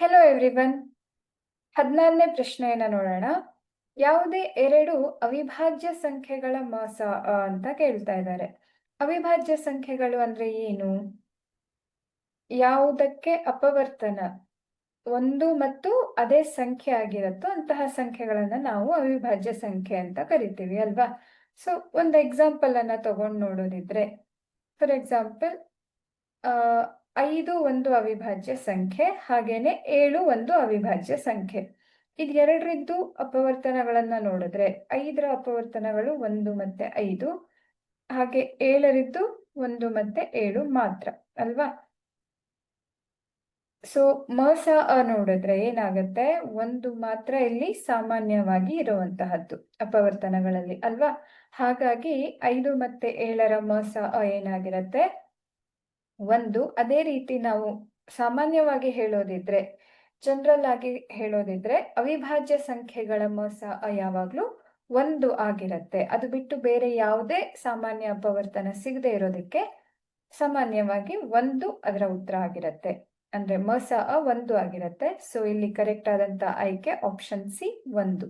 Hello everyone ಹದಿನಾರನೇ ಪ್ರಶ್ನೆಯನ್ನ ನೋಡೋಣ. ಯಾವುದೇ ಎರಡು ಅವಿಭಾಜ್ಯ ಸಂಖ್ಯೆಗಳ ಮಾಸ ಅಂತ ಕೇಳ್ತಾ ಇದ್ದಾರೆ. ಅವಿಭಾಜ್ಯ ಸಂಖ್ಯೆಗಳು ಅಂದ್ರೆ ಏನು? ಯಾವುದಕ್ಕೆ ಅಪವರ್ತನ? ಒಂದು ಮತ್ತು ಅದೇ ಸಂಖ್ಯೆ ಆಗಿರುತ್ತೋ ಅಂತಹ ಸಂಖ್ಯೆಗಳನ್ನ ನಾವು ಅವಿಭಾಜ್ಯ ಸಂಖ್ಯೆ ಅಂತ ಕರಿತೀವಿ, ಅಲ್ವಾ? ಸೊ ಒಂದು ಎಕ್ಸಾಂಪಲ್ ಅನ್ನ ತಗೊಂಡು ನೋಡೋದಿದ್ರೆ ಫಾರ್ ಎಕ್ಸಾಂಪಲ್ ಐದು ಒಂದು ಅವಿಭಾಜ್ಯ ಸಂಖ್ಯೆ, ಹಾಗೇನೆ ಏಳು ಒಂದು ಅವಿಭಾಜ್ಯ ಸಂಖ್ಯೆ. ಇದು ಎರಡರಿದ್ದು ಅಪವರ್ತನಗಳನ್ನ ನೋಡಿದ್ರೆ, ಐದರ ಅಪವರ್ತನಗಳು ಒಂದು ಮತ್ತೆ ಐದು, ಹಾಗೆ ಏಳರಿದ್ದು ಒಂದು ಮತ್ತೆ ಏಳು ಮಾತ್ರ, ಅಲ್ವಾ? ಸೊ ಮಸ ಅ ನೋಡಿದ್ರೆ ಏನಾಗುತ್ತೆ? ಒಂದು ಮಾತ್ರ ಇಲ್ಲಿ ಸಾಮಾನ್ಯವಾಗಿ ಇರುವಂತಹದ್ದು ಅಪವರ್ತನಗಳಲ್ಲಿ, ಅಲ್ವಾ? ಹಾಗಾಗಿ ಐದು ಮತ್ತೆ ಏಳರ ಮಸ ಅ ಏನಾಗಿರತ್ತೆ? ಒಂದು, ಅದೇ ರೀತಿ ನಾವು ಸಾಮಾನ್ಯವಾಗಿ ಹೇಳೋದಿದ್ರೆ ಜನರಲ್ ಆಗಿ ಹೇಳೋದಿದ್ರೆ ಅವಿಭಾಜ್ಯ ಸಂಖ್ಯೆಗಳ ಮೋಸ ಯಾವಾಗ್ಲೂ ಒಂದು ಆಗಿರತ್ತೆ. ಅದು ಬಿಟ್ಟು ಬೇರೆ ಯಾವುದೇ ಸಾಮಾನ್ಯ ಅಪವರ್ತನ ಸಿಗದೆ ಇರೋದಕ್ಕೆ ಸಾಮಾನ್ಯವಾಗಿ ಒಂದು ಅದರ ಉತ್ತರ ಆಗಿರತ್ತೆ. ಅಂದ್ರೆ ಮಸ ಒಂದು ಆಗಿರತ್ತೆ. ಸೊ ಇಲ್ಲಿ ಕರೆಕ್ಟ್ ಆದಂತ ಆಯ್ಕೆ ಆಪ್ಷನ್ ಸಿ ಒಂದು.